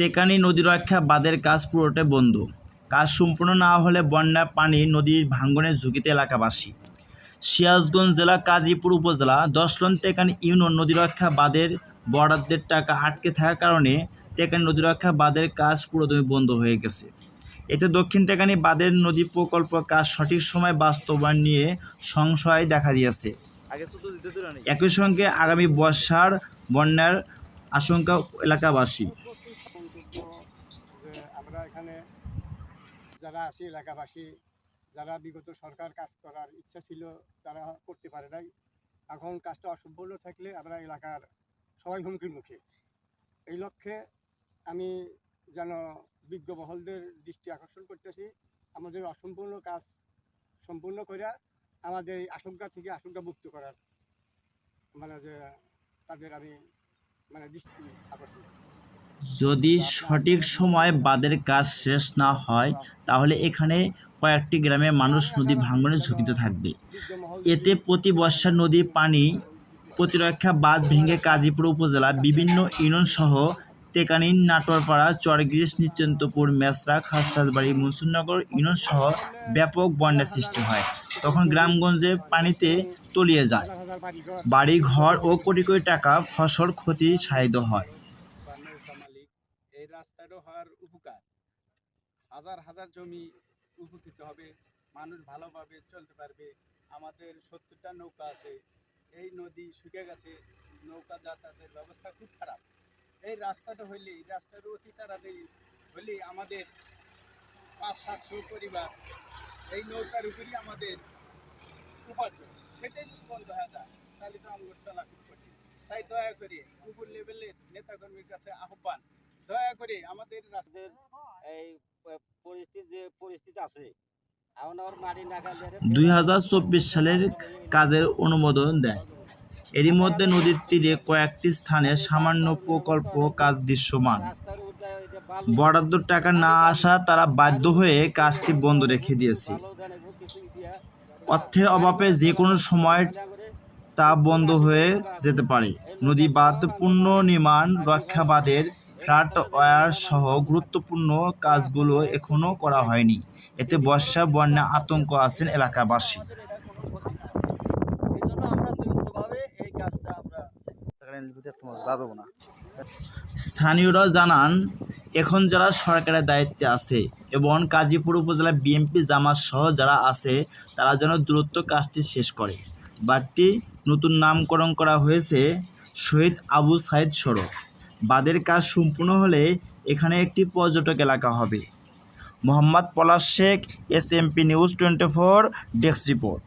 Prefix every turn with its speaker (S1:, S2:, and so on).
S1: তেকানি নদী রক্ষা বাঁধের কাজ পুরোটাই বন্ধ। কাজ সম্পূর্ণ না হলে বন্যা পানি নদীর ভাঙ্গনের ঝুঁকিতে এলাকাবাসী। সিরাজগঞ্জ জেলা কাজীপুর উপজেলা দশলন তেকানি ইউনিয়ন নদী রক্ষা বাঁধের বরাদ্দের টাকা আটকে থাকার কারণে তেকানি নদী রক্ষা বাঁধের কাজ পুরোদমে বন্ধ হয়ে গেছে। এতে দক্ষিণ তেকানি বাঁধের নদী প্রকল্প কাজ সঠিক সময় বাস্তবায়ন নিয়ে সংশয় দেখা দিয়েছে। একই সঙ্গে আগামী বর্ষার বন্যার আশঙ্কা এলাকাবাসী।
S2: এখানে যারা আছি এলাকাবাসী, যারা বিগত সরকার কাজ করার ইচ্ছা ছিল, তারা করতে পারে নাই। এখন কাজটা অসম্পূর্ণ থাকলে আমরা এলাকার সবাই হুমকির মুখে। এই লক্ষ্যে আমি যেন বিজ্ঞ মহলদের দৃষ্টি আকর্ষণ করতেছি। আমাদের অসম্পূর্ণ কাজ সম্পূর্ণ করে আমাদের এই আশঙ্কা থেকে আশঙ্কা মুক্ত করার মানে যে তাদের আমি মানে দৃষ্টি আকর্ষণ করতেছি।
S1: যদি সঠিক সময় বাঁধের কাজ শেষ না হয়, তাহলে এখানে কয়েকটি গ্রামে মানুষ নদী ভাঙনের ঝুঁকিতে থাকবে। এতে প্রতি বর্ষা নদীর পানি প্রতিরক্ষা বাঁধ ভেঙে কাজীপুর উপজেলা বিভিন্ন ইউনিয়ন সহ তেকানি, নাটোরপাড়া চরগ্রিস নিশ্চিন্তপুর মেসরা, খাসরাজবাড়ি, মুন্সুরনগর ইউনিয়ন সহ ব্যাপক বন্যার সৃষ্টি হয়। তখন গ্রামগঞ্জে পানিতে তলিয়ে যায়। বাড়ি ঘর ও কোটি কোটি টাকা ফসল ক্ষতি সাহিত হয়।
S3: রাস্তাটা হওয়ার উপকার। হাজার হাজার জমি উপকৃত হবে, মানুষ ভালোভাবে চলতে পারবে, আমাদের সত্তরটা নৌকা আছে, এই নদী শুকে গেছে, নৌকা যাতায়াতের ব্যবস্থা খুব খারাপ। এই রাস্তাটা হইলে, এই রাস্তাটা অতি তাড়াতাড়ি হলে আমাদের পাঁচ সাতশো পরিবার এই নৌকার উপরই আমাদের উপার্জন। সেটাই যদি বন্ধ হয়ে যায়, তাহলে তো আমাদের চলা খুব কঠিন। তাই দয়া করে উপর লেভেলের নেতাকর্মীর কাছে আহ্বান দয়া করে আমাদের রাস্তার
S4: এই পরিস্থিতি যে পরিস্থিতি আছে
S1: দুই সালের কাজের অনুমোদন দেয় এরই মধ্যে নদীর তীরে কয়েকটি স্থানে সামান্য প্রকল্প কাজ দৃশ্যমান। বরাদ্দ টাকা না আসা তারা বাধ্য হয়ে কাজটি বন্ধ রেখে দিয়েছে। অর্থের অভাবে যে কোনো সময় তা বন্ধ হয়ে যেতে পারে। নদী বাঁধ পুনর্নির্মাণ রক্ষা বাঁধের ফ্ল্যাট ওয়্যার সহ গুরুত্বপূর্ণ কাজগুলো এখনও করা হয়নি। এতে বর্ষা, বন্যা, আতঙ্ক আছেন এলাকাবাসী। স্থানীয়রা জানান, এখন যারা সরকারের দায়িত্বে আছে এবং কাজীপুর উপজেলা বিএনপি জামাত সহ যারা আছে, তারা যেন দূরত্ব কাজটি শেষ করে। বাঁধটি নতুন নামকরণ করা হয়েছে শহীদ আবু সাইদ সড়ক। বাঁধের কাজ সম্পূর্ণ হলে এখানে একটি পর্যটক এলাকা হবে। Mohammad Palash Sheikh S MP news twenty four desk report